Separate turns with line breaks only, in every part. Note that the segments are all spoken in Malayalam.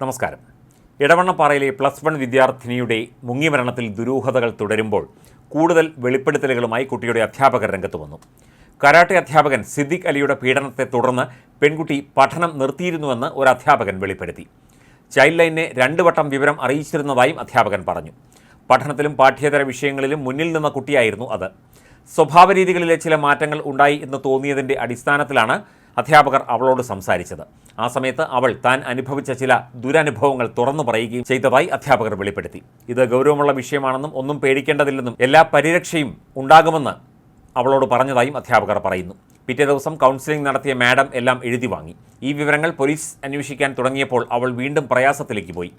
നമസ്കാരം. ഇടവണ്ണപ്പാറയിലെ പ്ലസ് വൺ വിദ്യാർത്ഥിനിയുടെ മുങ്ങിമരണത്തിൽ ദുരൂഹതകൾ തുടരുമ്പോൾ കൂടുതൽ വെളിപ്പെടുത്തലുകളുമായി കുട്ടിയുടെ അധ്യാപകർ രംഗത്ത് വന്നു. കരാട്ടെ അധ്യാപകൻ സിദ്ദിഖ് അലിയുടെ പീഡനത്തെ തുടർന്ന് പെൺകുട്ടി പഠനം നിർത്തിയിരുന്നുവെന്ന് ഒരു അധ്യാപകൻ വെളിപ്പെടുത്തി. ചൈൽഡ് ലൈനെ രണ്ടു വട്ടം വിവരം അറിയിച്ചിരുന്നതായും അധ്യാപകൻ പറഞ്ഞു. പഠനത്തിലും പാഠ്യേതര വിഷയങ്ങളിലും മുന്നിൽ നിന്ന കുട്ടിയായിരുന്നു അത്. സ്വഭാവരീതികളിലെ ചില മാറ്റങ്ങൾ ഉണ്ടായി എന്ന് തോന്നിയതിന്റെ അടിസ്ഥാനത്തിലാണ് അധ്യാപകർ അവളോട് സംസാരിച്ചത്. ആ സമയത്ത് അവൾ താൻ അനുഭവിച്ച ചില ദുരനുഭവങ്ങൾ തുറന്നു പറയുകയും ചെയ്തതായി അധ്യാപകർ വെളിപ്പെടുത്തി. ഇത് ഗൗരവമുള്ള വിഷയമാണെന്നും ഒന്നും പേടിക്കേണ്ടതില്ലെന്നും എല്ലാ പരിരക്ഷയും ഉണ്ടാകുമെന്ന് അവളോട് പറഞ്ഞതായും അധ്യാപകർ പറയുന്നു. പിറ്റേ ദിവസം കൗൺസിലിംഗ് നടത്തിയ മാഡം എല്ലാം എഴുതി വാങ്ങി. ഈ വിവരങ്ങൾ പോലീസ് അന്വേഷിക്കാൻ തുടങ്ങിയപ്പോൾ അവൾ വീണ്ടും പ്രയാസത്തിലേക്ക് പോയി.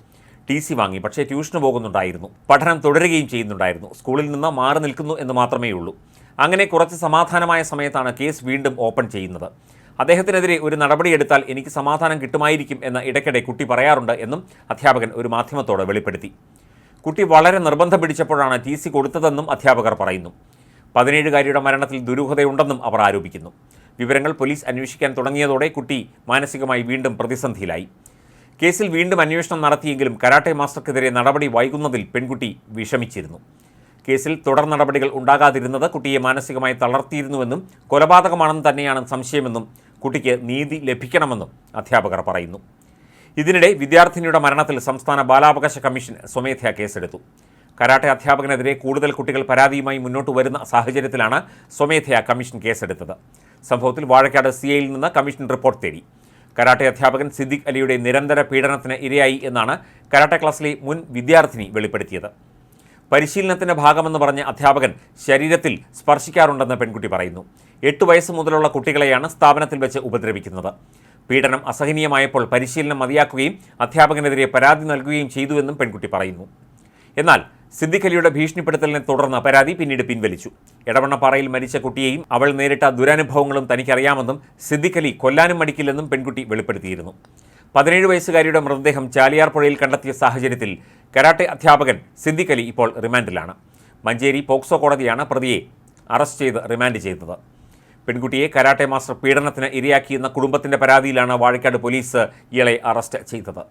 ടി സി വാങ്ങി പക്ഷേ ട്യൂഷന് പോകുന്നുണ്ടായിരുന്നു. പഠനം തുടരുകയും ചെയ്യുന്നുണ്ടായിരുന്നു. സ്കൂളിൽ നിന്ന് മാറി നിൽക്കുന്നു എന്ന് മാത്രമേ ഉള്ളൂ അങ്ങനെ കുറച്ച് സമാധാനമായ സമയത്താണ് കേസ് വീണ്ടും ഓപ്പൺ ചെയ്യുന്നത്. അദ്ദേഹത്തിനെതിരെ ഒരു നടപടിയെടുത്താൽ എനിക്ക് സമാധാനം കിട്ടുമായിരിക്കും എന്ന് ഇടയ്ക്കിടെ കുട്ടി പറയാറുണ്ട് എന്നും അധ്യാപകൻ ഒരു മാധ്യമത്തോട് വെളിപ്പെടുത്തി. കുട്ടി വളരെ നിർബന്ധം പിടിച്ചപ്പോഴാണ് ടി സി കൊടുത്തതെന്നും അധ്യാപകർ പറയുന്നു. പതിനേഴുകാരിയുടെ മരണത്തിൽ ദുരൂഹതയുണ്ടെന്നും അവർ ആരോപിക്കുന്നു. വിവരങ്ങൾ പോലീസ് അന്വേഷിക്കാൻ തുടങ്ങിയതോടെ കുട്ടി മാനസികമായി വീണ്ടും പ്രതിസന്ധിയിലായി. കേസിൽ വീണ്ടും അന്വേഷണം നടത്തിയെങ്കിലും കരാട്ടെ മാസ്റ്റർക്കെതിരെ നടപടി വൈകുന്നതിൽ പെൺകുട്ടി വിഷമിച്ചിരുന്നു. കേസിൽ തുടർ നടപടികൾ ഉണ്ടാകാതിരുന്നത് കുട്ടിയെ മാനസികമായി തളർത്തിയിരുന്നുവെന്നും കൊലപാതകമാണെന്ന് തന്നെയാണ് സംശയമെന്നും കുട്ടിക്ക് നീതി ലഭിക്കണമെന്നും അധ്യാപകർ പറയുന്നു. ഇതിനിടെ വിദ്യാർത്ഥിനിയുടെ മരണത്തിൽ സംസ്ഥാന ബാലാവകാശ കമ്മീഷൻ സ്വമേധയാ കേസെടുത്തു. കരാട്ടെ അധ്യാപകനെതിരെ കൂടുതൽ കുട്ടികൾ പരാതിയുമായി മുന്നോട്ട് വരുന്ന സാഹചര്യത്തിലാണ് സ്വമേധയാ കമ്മീഷൻ കേസെടുത്തത്. സംഭവത്തിൽ വാഴക്കാട് സി ഐയിൽ നിന്ന് കമ്മീഷൻ റിപ്പോർട്ട് തേടി. കരാട്ടെ അധ്യാപകൻ സിദ്ദിഖ് അലിയുടെ നിരന്തര പീഡനത്തിന് ഇരയായി എന്നാണ് കരാട്ടെ ക്ലാസ്സിലെ മുൻ വിദ്യാർത്ഥിനി വെളിപ്പെടുത്തിയത്. പരിശീലനത്തിന്റെ ഭാഗമെന്ന് പറഞ്ഞ അധ്യാപകൻ ശരീരത്തിൽ സ്പർശിക്കാറുണ്ടെന്ന് പെൺകുട്ടി പറയുന്നു. എട്ട് വയസ്സ് മുതലുള്ള കുട്ടികളെയാണ് സ്ഥാപനത്തിൽ വെച്ച് ഉപദ്രവിക്കുന്നത്. പീഡനം അസഹനീയമായപ്പോൾ പരിശീലനം മതിയാക്കുകയും അധ്യാപകനെതിരെ പരാതി നൽകുകയും ചെയ്തുവെന്നും പെൺകുട്ടി പറയുന്നു. എന്നാൽ സിദ്ദിഖലിയുടെ ഭീഷണിപ്പെടുത്തലിനെ തുടർന്ന് പരാതി പിന്നീട് പിൻവലിച്ചു. എടവണ്ണപ്പാറയിൽ മരിച്ച കുട്ടിയെയും അവൾ നേരിട്ട ദുരനുഭവങ്ങളും തനിക്കറിയാമെന്നും സിദ്ദിഖലി കൊല്ലാനും മടിക്കില്ലെന്നും പെൺകുട്ടി വെളിപ്പെടുത്തിയിരുന്നു. പതിനേഴ് വയസ്സുകാരിയുടെ മൃതദേഹം ചാലിയാർ പുഴയിൽ കണ്ടെത്തിയ സാഹചര്യത്തിൽ കരാട്ടെ അധ്യാപകൻ സിദ്ദിഖ് അലി ഇപ്പോൾ റിമാൻഡിലാണ്. മഞ്ചേരി പോക്സോ കോടതിയാണ് പ്രതിയെ അറസ്റ്റ് ചെയ്ത് റിമാൻഡ് ചെയ്തത്. പെൺകുട്ടിയെ കരാട്ടെ മാസ്റ്റർ പീഡനത്തിന് ഇരയാക്കിയെന്ന കുടുംബത്തിന്റെ പരാതിയിലാണ് വാഴക്കാട് പോലീസ് ഇയാളെ അറസ്റ്റ് ചെയ്തത്.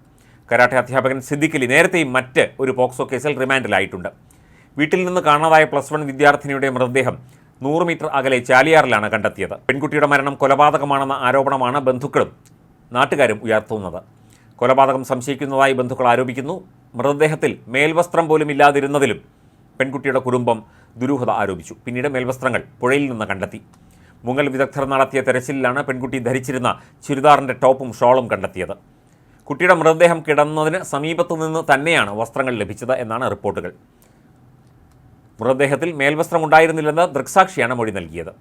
കരാട്ടെ അധ്യാപകൻ സിദ്ദിഖ് അലി നേരത്തെയും മറ്റ് ഒരു പോക്സോ കേസിൽ റിമാൻഡിലായിട്ടുണ്ട്. വീട്ടിൽ നിന്ന് കാണാതായ പ്ലസ് വൺ വിദ്യാർത്ഥിനിയുടെ മൃതദേഹം നൂറ് മീറ്റർ അകലെ ചാലിയാറിലാണ് കണ്ടെത്തിയത്. പെൺകുട്ടിയുടെ മരണം കൊലപാതകമാണെന്ന ആരോപണമാണ് ബന്ധുക്കളും നാട്ടുകാരും ഉയർത്തുന്നത്. കൊലപാതകം സംശയിക്കുന്നതായി ബന്ധുക്കൾ ആരോപിക്കുന്നു. മൃതദേഹത്തിൽ മേൽവസ്ത്രം പോലും ഇല്ലാതിരുന്നതിലും പെൺകുട്ടിയുടെ കുടുംബം ദുരൂഹത ആരോപിച്ചു. പിന്നീട് മേൽവസ്ത്രങ്ങൾ പുഴയിൽ നിന്ന് കണ്ടെത്തി. മുങ്ങൽ വിദഗ്ധർ നടത്തിയ തെരച്ചിലിലാണ് പെൺകുട്ടി ധരിച്ചിരുന്ന ചുരിദാറിന്റെ ടോപ്പും ഷോളും കണ്ടെത്തിയത്. കുട്ടിയുടെ മൃതദേഹം കിടന്നതിന് സമീപത്തു നിന്ന് തന്നെയാണ് വസ്ത്രങ്ങൾ ലഭിച്ചത് എന്നാണ് റിപ്പോർട്ടുകൾ. മൃതദേഹത്തിൽ മേൽവസ്ത്രം ഉണ്ടായിരുന്നില്ലെന്ന് ദൃക്സാക്ഷിയാണ് മൊഴി നൽകിയത്.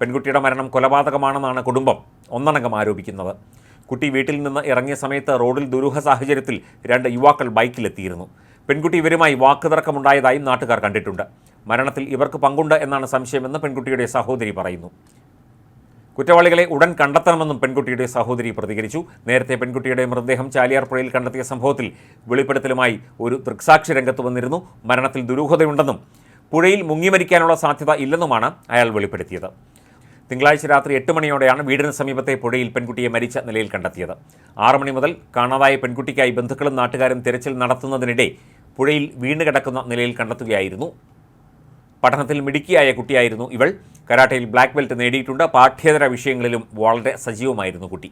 പെൺകുട്ടിയുടെ മരണം കൊലപാതകമാണെന്നാണ് കുടുംബം ഒന്നടങ്കം ആരോപിക്കുന്നത്. കുട്ടി വീട്ടിൽ നിന്ന് ഇറങ്ങിയ സമയത്ത് റോഡിൽ ദുരൂഹ സാഹചര്യത്തിൽ രണ്ട് യുവാക്കൾ ബൈക്കിലെത്തിയിരുന്നു. പെൺകുട്ടി ഇവരുമായി വാക്കുതർക്കമുണ്ടായതായും നാട്ടുകാർ കണ്ടിട്ടുണ്ട്. മരണത്തിൽ ഇവർക്ക് പങ്കുണ്ട് എന്നാണ് സംശയമെന്ന് പെൺകുട്ടിയുടെ സഹോദരി പറയുന്നു. കുറ്റവാളികളെ ഉടൻ കണ്ടെത്തണമെന്നും പെൺകുട്ടിയുടെ സഹോദരി പ്രതികരിച്ചു. നേരത്തെ പെൺകുട്ടിയുടെ മൃതദേഹം ചാലിയാർ പുഴയിൽ കണ്ടെത്തിയ സംഭവത്തിൽ വെളിപ്പെടുത്തലുമായി ഒരു ദൃക്സാക്ഷി രംഗത്ത് വന്നിരുന്നു. മരണത്തിൽ ദുരൂഹതയുണ്ടെന്നും പുഴയിൽ മുങ്ങിമരിക്കാനുള്ള സാധ്യത ഇല്ലെന്നുമാണ് അയാൾ വെളിപ്പെടുത്തിയത്. തിങ്കളാഴ്ച രാത്രി എട്ട് മണിയോടെയാണ് വീടിന് സമീപത്തെ പുഴയിൽ പെൺകുട്ടിയെ മരിച്ച നിലയിൽ കണ്ടെത്തിയത്. ആറു മണി മുതൽ കാണാതായ പെൺകുട്ടിക്കായി ബന്ധുക്കളും നാട്ടുകാരും തിരച്ചിൽ നടത്തുന്നതിനിടെ പുഴയിൽ വീണ് കിടക്കുന്ന നിലയിൽ കണ്ടെത്തുകയായിരുന്നു. പഠനത്തിൽ മിടുക്കിയായ കുട്ടിയായിരുന്നു ഇവൾ. കരാട്ടയിൽ ബ്ലാക്ക് ബെൽറ്റ് നേടിയിട്ടുണ്ട്. പാഠ്യേതര വിഷയങ്ങളിലും വളരെ സജീവമായിരുന്നു കുട്ടി.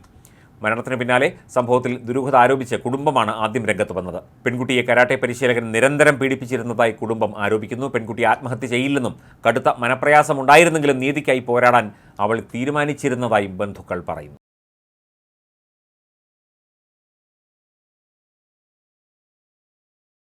മരണത്തിന് പിന്നാലെ സംഭവത്തിൽ ദുരൂഹത ആരോപിച്ച കുടുംബമാണ് ആദ്യം രംഗത്ത് വന്നത്. പെൺകുട്ടിയെ കരാട്ടെ പരിശീലകൻ നിരന്തരം പീഡിപ്പിച്ചിരുന്നതായി കുടുംബം ആരോപിക്കുന്നു. പെൺകുട്ടി ആത്മഹത്യ ചെയ്യില്ലെന്നും കടുത്ത മനപ്രയാസമുണ്ടായിരുന്നെങ്കിലും നീതിക്കായി പോരാടാൻ അവൾ തീരുമാനിച്ചിരുന്നതായും ബന്ധുക്കൾ പറയുന്നു.